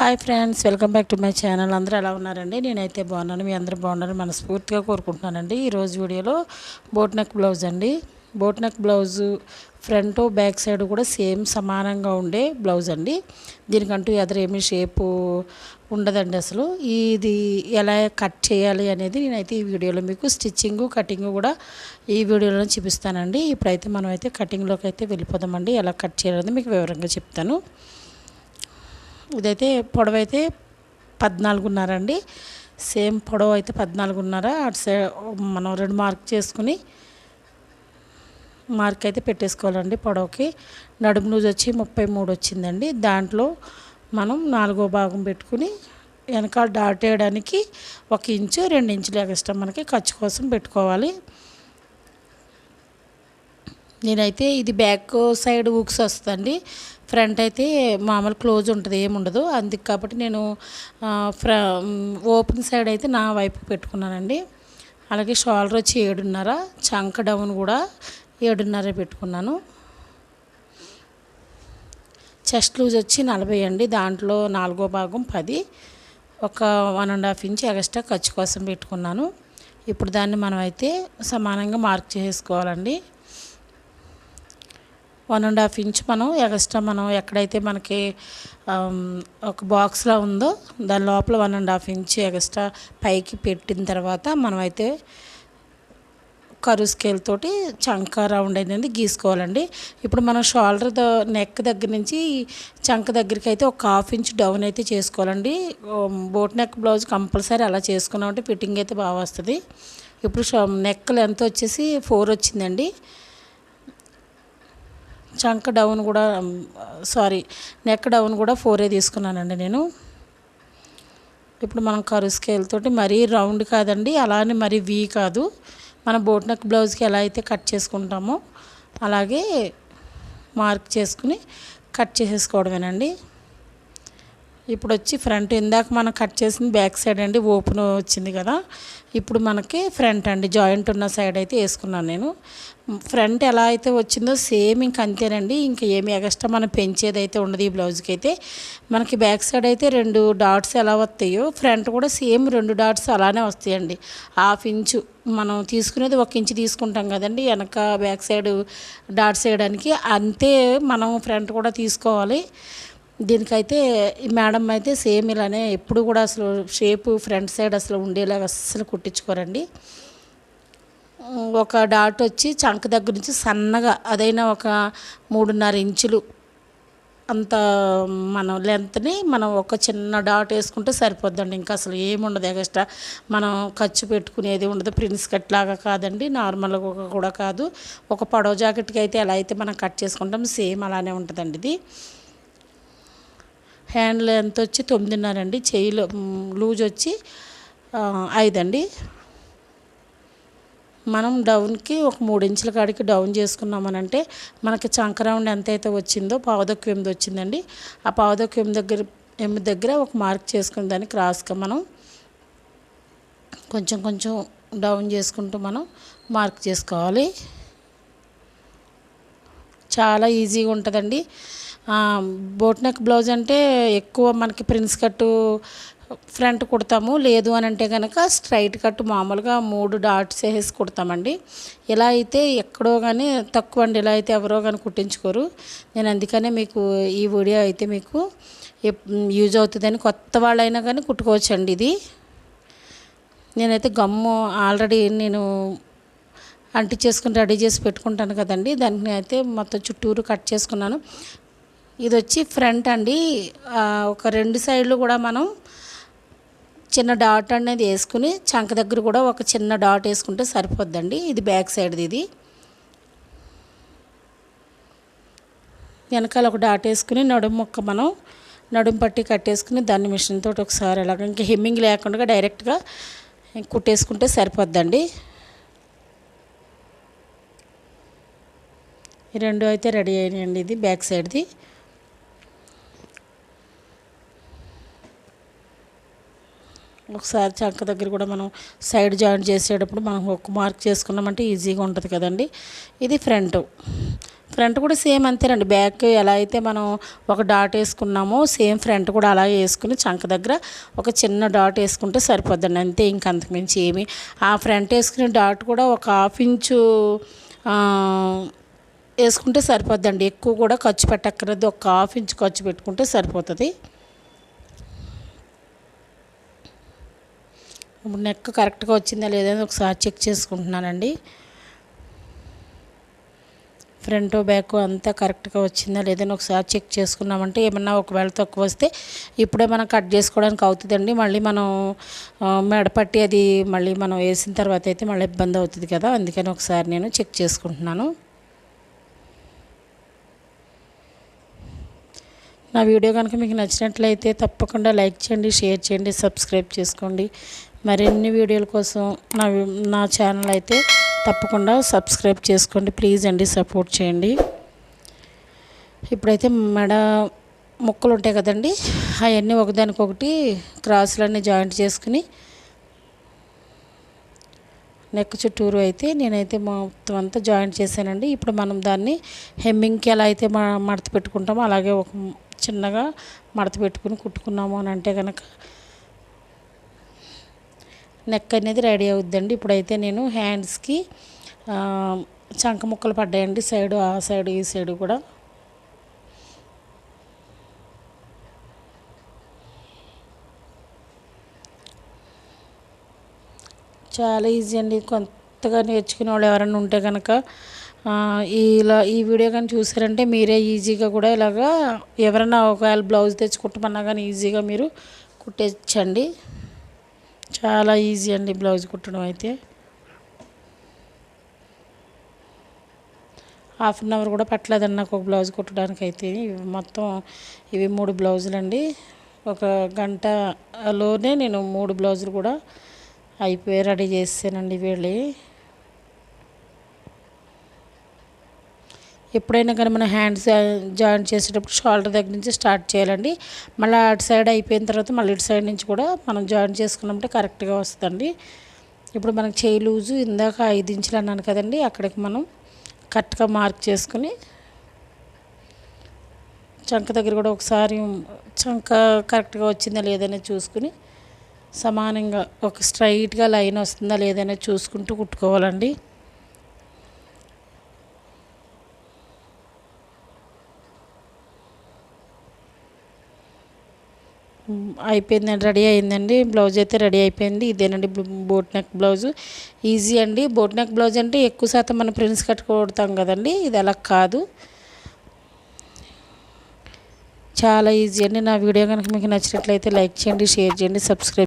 Hi friends welcome back to my channel. అందరూ ఎలా ఉన్నారండి? నేనైతే బాగున్నాను. మీ అందరూ బాగున్నారు మనస్ఫూర్తిగా కోరుకుంటున్నానండి. ఈరోజు వీడియోలో బోట్ నెక్ బ్లౌజ్ అండి. Boat neck blouse front back side కూడా సేమ్ సమానంగా ఉండే బ్లౌజ్ అండి. దీనికంటూ ఎదరేమి షేపు ఉండదండి అసలు. ఇది ఎలా కట్ చేయాలి అనేది నేనైతే ఈ వీడియోలో మీకు స్టిచ్చింగు కటింగ్ కూడా ఈ వీడియోలో చూపిస్తానండి. ఇప్పుడైతే మనం అయితే కటింగ్లోకి అయితే వెళ్ళిపోదామండి. ఎలా కట్ చేయాలని మీకు వివరంగా చెప్తాను. ఇదైతే పొడవైతే అయితే పద్నాలుగున్నర అండి సేమ్ పొడవు అయితే పద్నాలుగున్నర. అటు సైడ్ మనం రెండు మార్క్ చేసుకుని మార్క్ అయితే పెట్టేసుకోవాలండి పొడవుకి. నడుము లూజ్ వచ్చి ముప్పై మూడు వచ్చిందండి. దాంట్లో మనం నాలుగో భాగం పెట్టుకుని వెనకాల డాట్ వేయడానికి ఒక ఇంచు రెండు ఇంచులు ఎక్స్ట్రా మనకి ఖర్చు కోసం పెట్టుకోవాలి. నేనైతే ఇది బ్యాక్ సైడ్ ఊక్స్ వస్తుందండి. ఫ్రంట్ అయితే మామూలు క్లోజ్ ఉంటుంది ఏముండదు అందుకు కాబట్టి నేను ఫ్ర ఓపెన్ సైడ్ అయితే నా వైపు పెట్టుకున్నానండి. అలాగే షోల్డర్ వచ్చి ఏడున్నర చంక డౌన్ కూడా ఏడున్నర పెట్టుకున్నాను. చెస్ట్ లూజ్ వచ్చి నలభై అండి. దాంట్లో నాలుగో భాగం పది ఒక one and half inch extra ఖర్చు కోసం పెట్టుకున్నాను. ఇప్పుడు దాన్ని మనం అయితే సమానంగా మార్క్ చేసుకోవాలండి. వన్ అండ్ హాఫ్ ఇంచ్ మనం ఎక్స్ట్రా మనం ఎక్కడైతే మనకి ఒక బాక్స్లో ఉందో దాని లోపల one and half inch extra పైకి పెట్టిన తర్వాత మనం అయితే కరు స్కేల్ తోటి చంక రౌండ్ అనేది గీసుకోవాలండి. ఇప్పుడు మనం షోల్డర్ నెక్ దగ్గర నుంచి చంక దగ్గరికి అయితే ఒక హాఫ్ ఇంచ్ డౌన్ అయితే చేసుకోవాలండి. బోట్ నెక్ బ్లౌజ్ కంపల్సరీ అలా చేసుకున్నామంటే ఫిట్టింగ్ అయితే బాగా వస్తుంది. ఇప్పుడు నెక్ లెంత్ వచ్చేసి ఫోర్ వచ్చిందండి. చంక డౌన్ కూడా సారీ నెక్ డౌన్ కూడా ఫోరే తీసుకున్నానండి నేను. ఇప్పుడు మనం కరు స్కేల్ తోటి మరీ రౌండ్ కాదండి అలానే మరీ వీ కాదు. మన బోట్ నెక్ బ్లౌజ్కి ఎలా అయితే కట్ చేసుకుంటామో అలాగే మార్క్ చేసుకుని కట్ చేసేసుకోవడమేనండి. ఇప్పుడు వచ్చి ఫ్రంట్ ఇందాక మనం కట్ చేసింది బ్యాక్ సైడ్ అండి ఓపెన్ వచ్చింది కదా. ఇప్పుడు మనకి ఫ్రంట్ అండి జాయింట్ ఉన్న సైడ్ అయితే వేసుకున్నాను నేను. ఫ్రంట్ ఎలా అయితే వచ్చిందో సేమ్ ఇంక అంతేనండి. ఇంకా ఏమి ఎగస్ట్రా మనం పెంచేది అయితే ఉండదు ఈ బ్లౌజ్కి అయితే. మనకి బ్యాక్ సైడ్ అయితే రెండు డాట్స్ ఎలా వస్తాయో ఫ్రంట్ కూడా సేమ్ రెండు డాట్స్ అలానే వస్తాయండి. హాఫ్ ఇంచు మనం తీసుకునేది ఒక ఇంచు తీసుకుంటాం కదండి వెనక బ్యాక్ సైడ్ డాట్స్ వేయడానికి. అంతే మనం ఫ్రంట్ కూడా తీసుకోవాలి. దీనికైతే మేడం అయితే సేమ్ ఇలానే ఎప్పుడు కూడా అసలు షేపు ఫ్రంట్ సైడ్ అసలు ఉండేలాగా అస్సలు కుట్టించుకోరండి. ఒక డాట్ వచ్చి చంక దగ్గర నుంచి సన్నగా అదైనా ఒక మూడున్నర ఇంచులు అంత మనం లెంత్ని మనం ఒక చిన్న డాట్ వేసుకుంటే సరిపోద్దండి. ఇంకా అసలు ఏముండదు ఎక్స్ట్రా. మనం ఖర్చు పెట్టుకునేది ఉండదు. ప్రిన్స్ కట్ లాగా కాదండి. నార్మల్గా కూడా కాదు. ఒక పొడవ జాకెట్కి అయితే ఎలా అయితే మనం కట్ చేసుకుంటాం సేమ్ అలానే ఉంటుందండి ఇది. హ్యాండ్ లెంత్ వచ్చి తొమ్మిదిన్నర అండి చేయిలో లూజ్ వచ్చి ఐదండి. మనం డౌన్కి ఒక మూడు ఇంచుల కాడికి డౌన్ చేసుకున్నామనంటే మనకి చంకరౌండ్ ఎంతైతే ఎంత అయితే వచ్చిందో పావుదొక్క ఎనిమిది వచ్చిందండి. ఆ పావుదొక్క ఎనిమిది దగ్గర ఎనిమిది దగ్గర ఒక మార్క్ చేసుకుని దాన్ని క్రాస్గా మనం కొంచెం కొంచెం డౌన్ చేసుకుంటూ మనం మార్క్ చేసుకోవాలి. చాలా ఈజీగా ఉంటుందండి. బోట్ నెక్ బ్లౌజ్ అంటే ఎక్కువ మనకి ప్రిన్స్ కట్టు ఫ్రంట్ కుడతాము. లేదు అని అంటే కనుక స్ట్రైట్ కట్ మామూలుగా మూడు డాట్స్ వేసి కుడతామండి. ఇలా అయితే ఎక్కడో కానీ తక్కువ అండి ఇలా అయితే ఎవరో కానీ కుట్టించుకోరు. నేను అందుకనే మీకు ఈ వీడియో అయితే మీకు యూజ్ అవుతుందని కొత్త వాళ్ళైనా కానీ కుట్టుకోవచ్చండి ఇది. నేనైతే గమ్ము ఆల్రెడీ నేను అంటి చేసుకుని రెడీ చేసి పెట్టుకుంటాను కదండి. దానికి అయితే మొత్తం చుట్టూరు కట్ చేసుకున్నాను. ఇది వచ్చి ఫ్రంట్ అండి. ఒక రెండు సైడ్లు కూడా మనం చిన్న డాట్ అనేది వేసుకుని చంక దగ్గర కూడా ఒక చిన్న డాట్ వేసుకుంటే సరిపోద్దండి. ఇది బ్యాక్ సైడ్ది ఇది. వెనకాల ఒక డాట్ వేసుకుని నడుము మొక్క మనం నడుము పట్టి కట్టేసుకుని దాన్ని మిషన్ తోటి ఒకసారి అలాగ ఇంకా హెమ్మింగ్ లేకుండా డైరెక్ట్గా కుట్టేసుకుంటే సరిపోద్దండి. ఈ రెండు అయితే రెడీ అయినాయండి ఇది బ్యాక్ సైడ్ది. ఒకసారి చంక దగ్గర కూడా మనం సైడ్ జాయింట్ చేసేటప్పుడు మనం ఒక మార్క్ చేసుకున్నామంటే ఈజీగా ఉంటుంది కదండి. ఇది ఫ్రంట్. ఫ్రంట్ కూడా సేమ్ అంతేనండి. బ్యాక్ ఎలా అయితే మనం ఒక డాట్ వేసుకున్నామో సేమ్ ఫ్రంట్ కూడా అలా వేసుకుని చంక దగ్గర ఒక చిన్న డాట్ వేసుకుంటే సరిపోద్దండి. అంతే ఇంక అంతకుమించి ఏమి. ఆ ఫ్రంట్ వేసుకునే డాట్ కూడా ఒక హాఫ్ ఇంచు వేసుకుంటే సరిపోద్దండి. ఎక్కువ కూడా ఖర్చు పెట్టక్కర్లేదు. ఒక హాఫ్ ఇంచ్ ఖర్చు పెట్టుకుంటే సరిపోతుంది. ఇప్పుడు నెక్ కరెక్ట్గా వచ్చిందా లేదా ఒకసారి చెక్ చేసుకుంటున్నానండి. ఫ్రంట్ బ్యాక్ అంతా కరెక్ట్గా వచ్చిందా లేదని ఒకసారి చెక్ చేసుకున్నామంటే ఏమన్నా ఒకవేళ తక్కువ వస్తే ఇప్పుడే మనం కట్ చేసుకోవడానికి అవుతుందండి. మళ్ళీ మనం మెడపట్టి అది మళ్ళీ మనం వేసిన తర్వాత అయితే మళ్ళీ ఇబ్బంది అవుతుంది కదా. అందుకని ఒకసారి నేను చెక్ చేసుకుంటున్నాను. నా వీడియో కనుక మీకు నచ్చినట్లయితే తప్పకుండా లైక్ చేయండి షేర్ చేయండి సబ్స్క్రైబ్ చేసుకోండి. మరిన్ని వీడియోల కోసం నా నా ఛానల్ అయితే తప్పకుండా సబ్స్క్రైబ్ చేసుకోండి. ప్లీజ్ అండి సపోర్ట్ చేయండి. ఇప్పుడైతే మెడ ముక్కలు ఉంటాయి కదండి అవన్నీ ఒకదానికొకటి క్రాసులన్నీ జాయింట్ చేసుకుని నెక్ చుట్టూరు అయితే నేనైతే మొత్తం అంతా జాయింట్ చేశానండి. ఇప్పుడు మనం దాన్ని హెమ్మింగ్కి ఎలా అయితే మడత పెట్టుకుంటామో అలాగే ఒక చిన్నగా మడత పెట్టుకుని కుట్టుకున్నాము అని అంటే కనుక నెక్ అనేది రెడీ అవుద్దండి. ఇప్పుడైతే నేను హ్యాండ్స్కి చంక ముక్కలు పడ్డాయండి. సైడు ఆ సైడు ఈ సైడు కూడా. చాలా ఈజీ అండి. కొత్తగా నేర్చుకునే వాళ్ళు ఎవరైనా ఉంటే కనుక ఇలా ఈ వీడియో కానీ చూసారంటే మీరే ఈజీగా కూడా ఇలాగా ఎవరైనా ఒకవేళ బ్లౌజ్ తెచ్చుకుంటామన్నా కానీ ఈజీగా మీరు కుట్టేచ్చండి. చాలా ఈజీ అండి బ్లౌజ్ కుట్టడం అయితే. హాఫ్ అన్ అవర్ కూడా పట్టలేదండి నాకు ఒక బ్లౌజ్ కుట్టడానికి అయితే ఇవి మొత్తం ఇవి మూడు బ్లౌజులు అండి ఒక గంటలోనే నేను మూడు బ్లౌజులు కూడా అయిపోయి రెడీ చేసానండి వీళ్ళవి. ఎప్పుడైనా కానీ మనం హ్యాండ్స్ జాయింట్ చేసేటప్పుడు షోల్డర్ దగ్గర నుంచి స్టార్ట్ చేయాలండి. మళ్ళీ అటు సైడ్ అయిపోయిన తర్వాత మళ్ళీ ఇటు సైడ్ నుంచి కూడా మనం జాయింట్ చేసుకున్నామంటే కరెక్ట్గా వస్తుందండి. ఇప్పుడు మనకు చేయి లూజు ఇందాక ఐదు ఇంచులు అన్నాను కదండి అక్కడికి మనం కరెక్ట్గా మార్క్ చేసుకుని చంక దగ్గర కూడా ఒకసారి చంక కరెక్ట్గా వచ్చిందా లేదనేది చూసుకుని సమానంగా ఒక స్ట్రైట్గా లైన్ వస్తుందా లేదనేది చూసుకుంటూ కుట్టుకోవాలండి మ్, అయిపోయిందండి రెడీ అయిందండి. బ్లౌజ్ అయితే రెడీ అయిపోయింది. ఇదేనండి బోట్ నెక్ బ్లౌజ్. ఈజీ అండి. బోట్ నెక్ బ్లౌజ్ అంటే ఎక్కువ శాతం మనం ప్రింట్స్ కట్ కొడతాం కదండి. ఇది అలా కాదు. చాలా ఈజీ అండి. నా వీడియో కనుక మీకు నచ్చినట్లయితే లైక్ చేయండి షేర్ చేయండి సబ్స్క్రైబ్